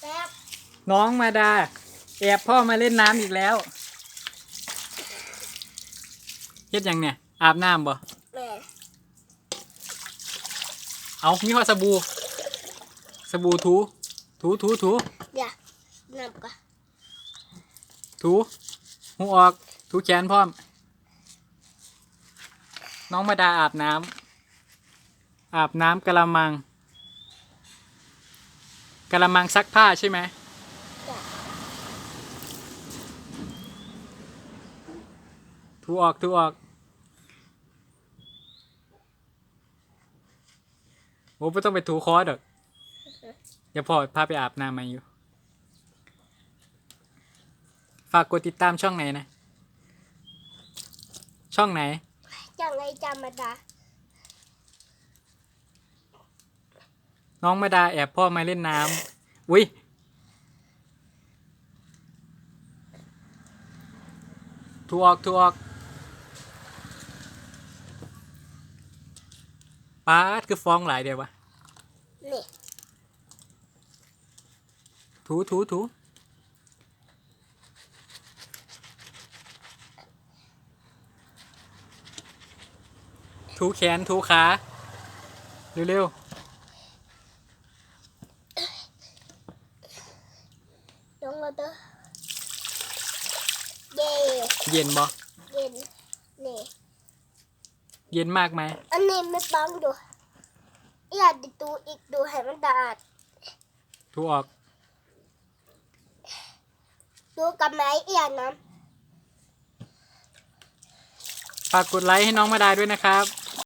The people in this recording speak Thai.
แป๊บน้องมาดา แอบพ่อมาเล่นน้ำอีกแล้วเฮ็ดหยังเนี่ย อาบน้ำบ่ แม่เอามีข้อสบู่ สบู่ถู ถูถูถูเดี๋ยวนับก่อนถูหูออก ถูแขนพร้อม น้องมาดาอาบน้ำอาบน้ำกะละมัง กะละมังซักผ้าใช่ไหมจ้ะถูออกถูออก โอ้ไม่ต้องไปถูคอร์ดหรอกเดี๋ยวพ่อพาไปอาบน้ำมาอยู่ ฝากกดติดตามช่องไหนนะ ช่องไหนจังไงจำมาดา น้องมาดาแอบพ่อมาเล่นน้ำอุ้ยถูออกถูออกป้าดคือฟ้องหลายเดียววะนี่ถูถูถูถูแขนถูขา เร็วล งมาเด้อเย่ๆเย็นบ่เย็นนี่เย็นมากไหมอันนี้ไม่ปังดูอยากดูอีกดูให้มันดาดถูออก ดูกับไหมเอียน้ฝากกดไลค์ให้น้องมาดาด้วยนะครับ